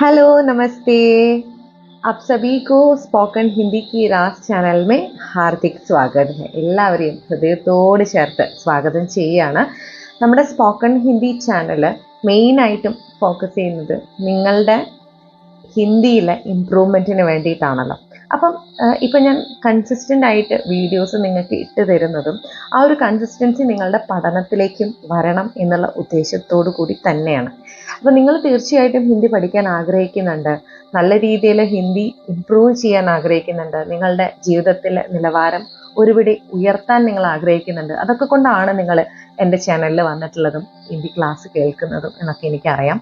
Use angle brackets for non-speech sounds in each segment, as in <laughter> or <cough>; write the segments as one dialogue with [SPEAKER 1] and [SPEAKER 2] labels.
[SPEAKER 1] Hello नमस्ते आप सभी को സ്പോക്കൺ ഹിന്ദി की रास ചാനൽ में ഹാർദിക് സ്വാഗതം है എല്ലാവരെയും ഹൃദയത്തോട് ചേർത്ത് സ്വാഗതം ചെയ്യുകയാണ് നമ്മുടെ സ്പോക്കൺ ഹിന്ദി ചാനൽ മെയിനായിട്ടും ഫോക്കസ് ചെയ്യുന്നത് നിങ്ങളുടെ ഹിന്ദിയിലെ ഇമ്പ്രൂവ്മെൻറ്റിന് വേണ്ടിയിട്ടാണല്ലോ അപ്പം ഇപ്പം ഞാൻ കൺസിസ്റ്റന്റ് ആയിട്ട് വീഡിയോസ് നിങ്ങൾക്ക് ഇട്ട് തരുന്നതും ആ ഒരു കൺസിസ്റ്റൻസി നിങ്ങളുടെ പഠനത്തിലേക്കും വരണം എന്നുള്ള ഉദ്ദേശത്തോടു കൂടി തന്നെയാണ്. അപ്പം നിങ്ങൾ തീർച്ചയായിട്ടും ഹിന്ദി പഠിക്കാൻ ആഗ്രഹിക്കുന്നുണ്ട് നല്ല രീതിയിൽ ഹിന്ദി ഇമ്പ്രൂവ് ചെയ്യാൻ ആഗ്രഹിക്കുന്നുണ്ട് നിങ്ങളുടെ ജീവിതത്തിലെ നിലവാരം ഒരുപിടി ഉയർത്താൻ നിങ്ങൾ ആഗ്രഹിക്കുന്നുണ്ട്. അതൊക്കെ കൊണ്ടാണ് നിങ്ങൾ എന്റെ ചാനലിൽ വന്നിട്ടുള്ളതും ഹിന്ദി ക്ലാസ് കേൾക്കുന്നതും എന്നൊക്കെ എനിക്കറിയാം.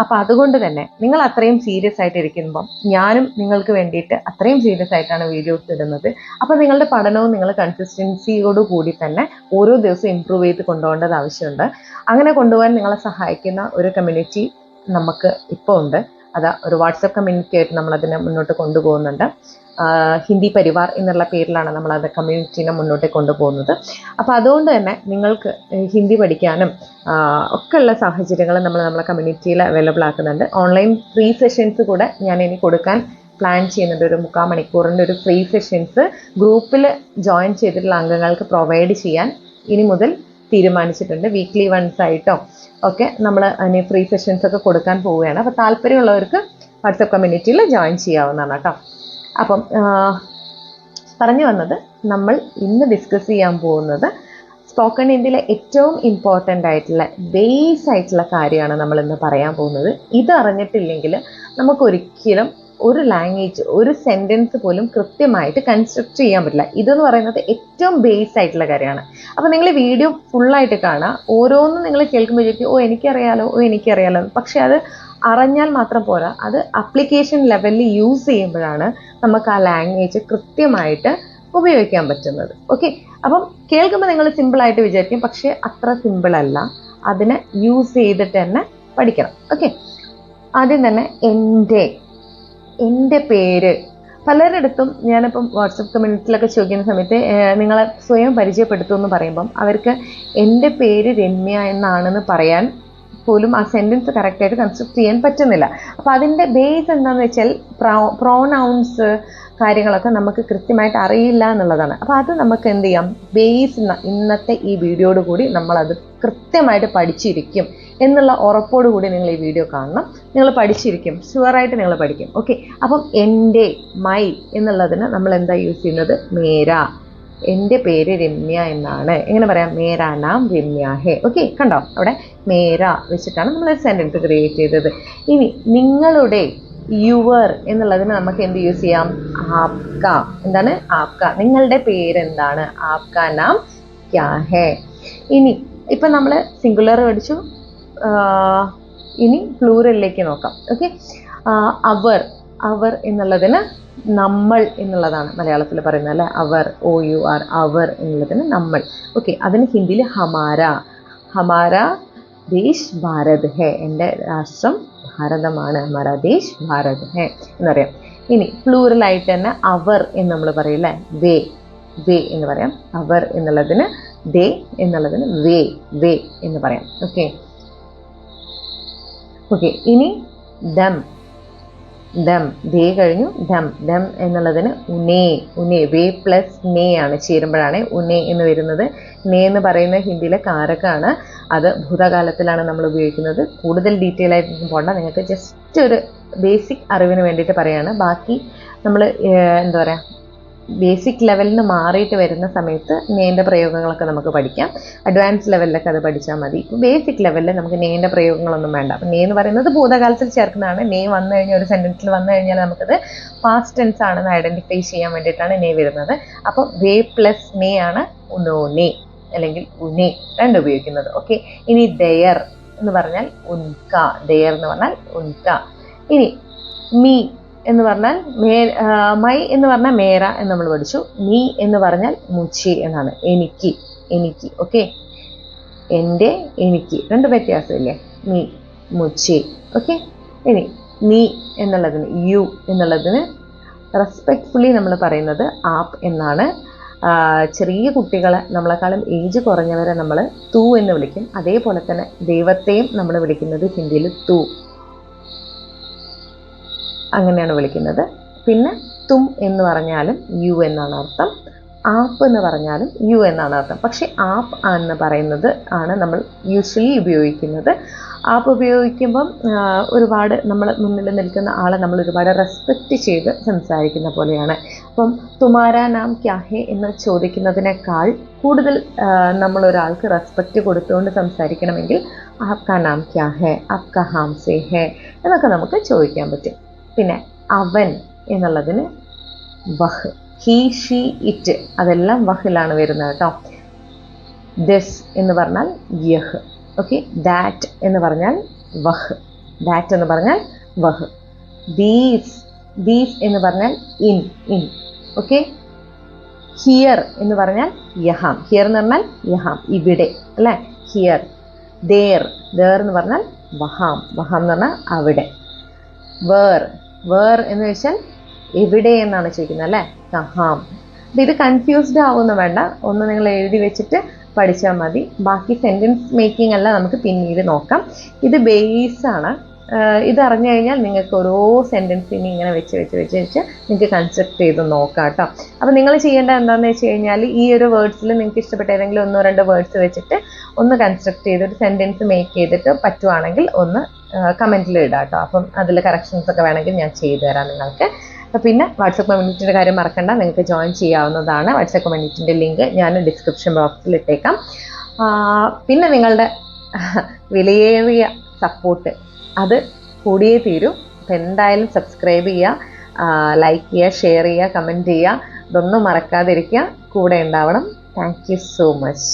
[SPEAKER 1] അപ്പം അതുകൊണ്ട് തന്നെ നിങ്ങൾ അത്രയും സീരിയസ് ആയിട്ട് ഇരിക്കുമ്പം ഞാനും നിങ്ങൾക്ക് വേണ്ടിയിട്ട് അത്രയും സീരിയസ് ആയിട്ടാണ് വീഡിയോസ് ഇടുന്നത്. അപ്പം നിങ്ങളുടെ പഠനവും നിങ്ങൾ കൺസിസ്റ്റൻസിയോട് കൂടി തന്നെ ഓരോ ദിവസവും ഇമ്പ്രൂവ് ചെയ്ത് കൊണ്ടുപോകേണ്ടത് ആവശ്യമുണ്ട്. അങ്ങനെ കൊണ്ടുപോകാൻ നിങ്ങളെ സഹായിക്കുന്ന ഒരു കമ്മ്യൂണിറ്റി നമുക്ക് ഇപ്പോൾ ഉണ്ട്. അത് ഒരു വാട്സപ്പ് കമ്മ്യൂണിറ്റി ആയിട്ട് നമ്മളതിനെ മുന്നോട്ട് കൊണ്ടുപോകുന്നുണ്ട്. ഹിന്ദി പരിവാർ എന്നുള്ള പേരിലാണ് നമ്മളത് കമ്മ്യൂണിറ്റീനെ മുന്നോട്ട് കൊണ്ടുപോകുന്നത്. അപ്പോൾ അതുകൊണ്ട് തന്നെ നിങ്ങൾക്ക് ഹിന്ദി പഠിക്കാനും ഒക്കെ ഒക്കെയുള്ള സാഹചര്യങ്ങൾ നമ്മൾ നമ്മളെ കമ്മ്യൂണിറ്റിയിൽ അവൈലബിൾ ആക്കുന്നുണ്ട്. ഓൺലൈൻ ഫ്രീ സെഷൻസ് കൂടെ ഞാൻ ഇനി കൊടുക്കാൻ പ്ലാൻ ചെയ്യുന്നുണ്ട്. ഒരു മുക്കാൽ മണിക്കൂറിന്റെ ഒരു ഫ്രീ സെഷൻസ് ഗ്രൂപ്പിൽ ജോയിൻ ചെയ്തിട്ടുള്ള അംഗങ്ങൾക്ക് പ്രൊവൈഡ് ചെയ്യാൻ. ഇനി മുതൽ തീരുമാനിച്ചിട്ടുണ്ട്. വീക്ക്ലി വൺസ് ആയിട്ടോ. ഒക്കെ നമ്മൾ അതിന് ഫ്രീ സെഷൻസ് ഒക്കെ കൊടുക്കാൻ പോവുകയാണ്. അപ്പോൾ താല്പര്യമുള്ളവർക്ക് വാട്സപ്പ് കമ്മ്യൂണിറ്റിയിൽ ജോയിൻ ചെയ്യാവുന്നതാണ് കേട്ടോ അപ്പം പറഞ്ഞു വന്നത് നമ്മൾ ഇന്ന് ഡിസ്കസ് ചെയ്യാൻ പോകുന്നത് സ്പോക്കൺ ഹിന്ദിയിലെ ഏറ്റവും ഇമ്പോർട്ടന്റ് ആയിട്ടുള്ള ബേസ് ആയിട്ടുള്ള കാര്യമാണ് നമ്മൾ ഇന്ന് പറയാൻ പോകുന്നത്. ഇത് അറിഞ്ഞിട്ടില്ലെങ്കിൽ നമുക്കൊരിക്കലും ഒരു ലാംഗ്വേജ് ഒരു സെന്റൻസ് പോലും കൃത്യമായിട്ട് കൺസ്ട്രക്ട് ചെയ്യാൻ പറ്റില്ല. ഇതെന്ന് പറയുന്നത് ഏറ്റവും ബേസ് ആയിട്ടുള്ള കാര്യമാണ്. അപ്പോൾ നിങ്ങൾ വീഡിയോ ഫുള്ളായിട്ട് കാണുക. ഓരോന്നും നിങ്ങൾ കേൾക്കുമ്പോഴേക്കും ഓ എനിക്കറിയാലോ ഓ എനിക്കറിയാലോ. പക്ഷേ അത് അറിഞ്ഞാൽ മാത്രം പോരാ. അത് അപ്ലിക്കേഷൻ ലെവലിൽ യൂസ് ചെയ്യുമ്പോഴാണ് നമുക്ക് ആ ലാംഗ്വേജ് കൃത്യമായിട്ട് ഉപയോഗിക്കാൻ പറ്റുന്നത്. ഓക്കെ അപ്പം കേൾക്കുമ്പോൾ നിങ്ങൾ സിമ്പിളായിട്ട് വിചാരിക്കും പക്ഷേ അത്ര സിമ്പിളല്ല അതിനെ യൂസ് ചെയ്തിട്ട് തന്നെ പഠിക്കണം. ഓക്കെ ആദ്യം തന്നെ എന്റെ എന്റെ പേര്. പലരിടത്തും ഞാനിപ്പം വാട്സപ്പ് കമ്മ്യൂണിറ്റിയിലൊക്കെ ചോദിക്കുന്ന സമയത്ത് നിങ്ങളെ സ്വയം പരിചയപ്പെടുത്തു എന്ന് പറയുമ്പം അവർക്ക് എന്റെ പേര് രമ്യ എന്നാണെന്ന് പറയാൻ പോലും ആ സെന്റൻസ് കറക്റ്റായിട്ട് കൺസ്ട്രക്ട് ചെയ്യാൻ പറ്റുന്നില്ല. അപ്പോൾ അതിന്റെ ബേസ് എന്താണെന്ന് വെച്ചാൽ പ്രോ പ്രോനൗൺസ് കാര്യങ്ങളൊക്കെ നമുക്ക് കൃത്യമായിട്ട് അറിയില്ല എന്നുള്ളതാണ്. അപ്പോൾ അത് നമുക്ക് എന്ത് ചെയ്യാം? ബേസ് ഇന്നത്തെ ഈ വീഡിയോയോട് കൂടി നമ്മളത് കൃത്യമായിട്ട് പഠിച്ചിരിക്കും. എന്നുള്ള ഉറപ്പോട് കൂടി നിങ്ങൾ ഈ വീഡിയോ കാണണം. നിങ്ങൾ പഠിച്ചിരിക്കും. ഷുവറായിട്ട് നിങ്ങൾ പഠിക്കും. ഓക്കെ അപ്പം എന്റെ മൈ എന്നുള്ളതിന് നമ്മൾ എന്താ യൂസ് ചെയ്യുന്നത്? മേര. എന്റെ പേര് രമ്യ എന്നാണ്. എങ്ങനെ പറയാം? മേരാ നാം രമ്യ ഹേ. ഓക്കെ കണ്ടോ? അവിടെ മേര വെച്ചിട്ടാണ് നമ്മൾ സെന്റൻസ് ക്രിയേറ്റ് ചെയ്തത്. ഇനി നിങ്ങളുടെ യുവർ എന്നുള്ളതിന് നമുക്ക് എന്ത് യൂസ് ചെയ്യാം? ആപ്ക. എന്താണ്? ആപ്ക. നിങ്ങളുടെ പേരെന്താണ്? ആപ്ക നാം ക്യാ ഹേ. ഇനി ഇപ്പം നമ്മൾ സിംഗുലർ പഠിച്ചു. ഇനി പ്ലൂറലിലേക്ക് നോക്കാം. ഓക്കെ അവർ അവർ എന്നുള്ളതിന് നമ്മൾ എന്നുള്ളതാണ് മലയാളത്തിൽ പറയുന്നത് അല്ലേ? Our O U R our എന്നുള്ളതിന് നമ്മൾ. ഓക്കെ അതിന് ഹിന്ദിയിൽ ഹമാര. ഹമാര ദേശ് ഭാരത് ഹേ. എന്റെ രാഷ്ട്രം ഭാരതമാണ്. ഹമാര ദേശ് ഭാരത് ഹേ എന്നറിയാം. ഇനി പ്ലൂറലായിട്ട് തന്നെ അവർ എന്ന് നമ്മൾ പറയില്ലേ വേ വേ എന്ന് പറയാം. അവർ എന്നുള്ളതിന് ദേ എന്നുള്ളതിന് വേ വേ എന്ന് പറയാം. ഓക്കെ ഓക്കെ ഇനി ദം. ദം. ദേ കഴിഞ്ഞു. ദം. ദം എന്നുള്ളതിന് ഉനേ. ഉനേ. വേ പ്ലസ് നേ ആണ് ചേരുമ്പോഴാണ് ഉനേ എന്ന് വരുന്നത്. നേ എന്ന് പറയുന്ന ഹിന്ദിയിലെ കാരക്കാണ്. അത് ഭൂതകാലത്തിലാണ് നമ്മൾ ഉപയോഗിക്കുന്നത്. കൂടുതൽ ഡീറ്റെയിൽ ആയിട്ട് പോകണ്ട നിങ്ങൾക്ക് ജസ്റ്റ് ഒരു ബേസിക് അറിവിന് വേണ്ടിയിട്ട് പറയാണ്. ബാക്കി നമ്മൾ എന്താ പറയുക ബേസിക് ലെവലിൽ നിന്ന് മാറിയിട്ട് വരുന്ന സമയത്ത് നേന്റെ പ്രയോഗങ്ങളൊക്കെ നമുക്ക് പഠിക്കാം. അഡ്വാൻസ് ലെവലിലൊക്കെ അത് പഠിച്ചാൽ മതി. ബേസിക് ലെവലിൽ നമുക്ക് നേന്റെ പ്രയോഗങ്ങളൊന്നും വേണ്ട. അപ്പം നേ എന്ന് പറയുന്നത് ഭൂതകാലത്തിൽ ചേർക്കുന്നതാണ്. നേ വന്നു കഴിഞ്ഞാൽ ഒരു സെന്റൻസിൽ വന്നു കഴിഞ്ഞാൽ നമുക്കത് പാസ്റ്റ് ടെൻസ് ആണെന്ന് ഐഡന്റിഫൈ ചെയ്യാൻ വേണ്ടിയിട്ടാണ് നേ വരുന്നത്. അപ്പോൾ വേ പ്ലസ് നേ ആണ് ഉനോ നേ അല്ലെങ്കിൽ ഉനേ രണ്ട് ഉപയോഗിക്കുന്നത്. ഓക്കെ ഇനി ദയർ എന്ന് പറഞ്ഞാൽ ഉൻക. ദയർ എന്ന് പറഞ്ഞാൽ ഉൻക. ഇനി മീ എന്ന് പറഞ്ഞാൽ മേ മൈ എന്ന് പറഞ്ഞാൽ മേര എന്ന് നമ്മൾ പഠിച്ചു. നീ എന്ന് പറഞ്ഞാൽ മുച്ചി എന്നാണ്. എനിക്ക് എനിക്ക് ഓക്കെ എന്റെ എനിക്ക്. രണ്ട് വ്യത്യാസമില്ലേ? നീ മുച്ചി ഓക്കെ ഇനി നീ എന്നുള്ളതിന് യു എന്നുള്ളതിന് റെസ്പെക്റ്റ്ഫുള്ളി നമ്മൾ പറയുന്നത് ആപ്പ് എന്നാണ്. ചെറിയ കുട്ടികളെ നമ്മളെക്കാളും ഏജ് കുറഞ്ഞവരെ നമ്മൾ തൂ എന്ന് വിളിക്കും. അതേപോലെ തന്നെ ദൈവത്തെയും നമ്മൾ വിളിക്കുന്നത് ഹിന്ദിയിൽ തു. അങ്ങനെയാണ് വിളിക്കുന്നത്. പിന്നെ തും എന്ന് പറഞ്ഞാലും യു എന്നാണ് അർത്ഥം. ആപ്പ് എന്ന് പറഞ്ഞാലും യു എന്നാണ് അർത്ഥം. പക്ഷേ ആപ്പ് എന്ന് പറയുന്നത് ആണ് നമ്മൾ യൂഷ്വലി ഉപയോഗിക്കുന്നത്. ആപ്പ് ഉപയോഗിക്കുമ്പം ഒരുപാട് നമ്മൾ മുന്നിൽ നിൽക്കുന്ന ആളെ നമ്മൾ ഒരുപാട് റെസ്പെക്റ്റ് ചെയ്ത് സംസാരിക്കുന്ന പോലെയാണ്. അപ്പം തുമാരാ നാം ക്യാഹെ എന്ന് ചോദിക്കുന്നതിനേക്കാൾ കൂടുതൽ നമ്മൾ ഒരാൾക്ക് റെസ്പെക്റ്റ് കൊടുത്തുകൊണ്ട് സംസാരിക്കണമെങ്കിൽ ആപ്കാ നാം ക്യാ ഹേ ആപ്കാ ഹാം സേ ഹേ എന്നൊക്കെ നമുക്ക് ചോദിക്കാൻ പറ്റും. പിന്നെ അവൻ എന്നുള്ളതിന് വഹ്. ഹീ ഷീ ഇറ്റ് അതെല്ലാം വഹിലാണ് വരുന്നത് കേട്ടോ. ദിസ് എന്ന് പറഞ്ഞാൽ യഹ്. ഓക്കെ ദാറ്റ് എന്ന് പറഞ്ഞാൽ വഹ്. ദാറ്റ് എന്ന് പറഞ്ഞാൽ വഹ്. ദീസ് ദീസ് എന്ന് പറഞ്ഞാൽ ഇൻ ഇൻ. ഓക്കെ ഹിയർ എന്ന് പറഞ്ഞാൽ യഹാം. ഹിയർ എന്ന് പറഞ്ഞാൽ യഹാം. ഇവിടെ അല്ലേ? ഹിയർ. ദേർ. ദേർ എന്ന് പറഞ്ഞാൽ വഹാം. വഹാം എന്ന് പറഞ്ഞാൽ അവിടെ. വേർ. വേർ എന്ന് വെച്ചാൽ എവിടെ എന്നാണ് ചോദിക്കുന്നത് അല്ലേ? കഹാം അപ്പം ഇത് കൺഫ്യൂസ്ഡ് ആവുന്ന വേണ്ട. ഒന്ന് നിങ്ങൾ എഴുതി വെച്ചിട്ട് പഠിച്ചാൽ മതി. ബാക്കി സെന്റൻസ് മേക്കിംഗ് അല്ല നമുക്ക് പിന്നീട് നോക്കാം. ഇത് ബേസ് ആണ്. ഇത് അറിഞ്ഞു കഴിഞ്ഞാൽ നിങ്ങൾക്ക് ഓരോ സെന്റൻസിനെ ഇങ്ങനെ വെച്ച് വെച്ച് വെച്ച് വെച്ച് നിങ്ങൾക്ക് കൺസ്ട്രക്ട് ചെയ്ത് നോക്കാം കേട്ടോ. അപ്പോൾ നിങ്ങൾ ചെയ്യേണ്ട എന്താണെന്ന് വെച്ച് കഴിഞ്ഞാൽ ഈ ഒരു വേർഡ്സിൽ നിങ്ങൾക്ക് ഇഷ്ടപ്പെട്ട ഏതെങ്കിലും ഒന്നോ രണ്ടോ വേർഡ്സ് വെച്ചിട്ട് ഒന്ന് കൺസ്ട്രക്ട് ചെയ്ത് ഒരു സെന്റൻസ് മേക്ക് ചെയ്തിട്ട് പറ്റുവാണെങ്കിൽ ഒന്ന് കമന്റിൽ ഇടാം കേട്ടോ അപ്പം അതിൽ കറക്ഷൻസ് ഒക്കെ വേണമെങ്കിൽ ഞാൻ ചെയ്തു തരാം നിങ്ങൾക്ക്. അപ്പോൾ പിന്നെ വാട്സപ്പ് കമ്മ്യൂണിറ്റിയുടെ കാര്യം മറക്കണ്ട. നിങ്ങൾക്ക് ജോയിൻ ചെയ്യാവുന്നതാണ് വാട്സപ്പ് കമ്മ്യൂണിറ്റിന്റെ ലിങ്ക് ഞാൻ ഡിസ്ക്രിപ്ഷൻ ബോക്സിൽ ഇട്ടേക്കാം. പിന്നെ നിങ്ങളുടെ <laughs> വിലയേറിയ സപ്പോർട്ട് അത് കൂടിയേ തീരൂ. അപ്പോൾ എന്തായാലും സബ്സ്ക്രൈബ് ചെയ്യുക ലൈക്ക് ചെയ്യുക ഷെയർ ചെയ്യുക കമന്റ് ചെയ്യുക. ഇതൊന്നും മറക്കാതിരിക്കുക. കൂടെ ഉണ്ടാവണം. Thank you so much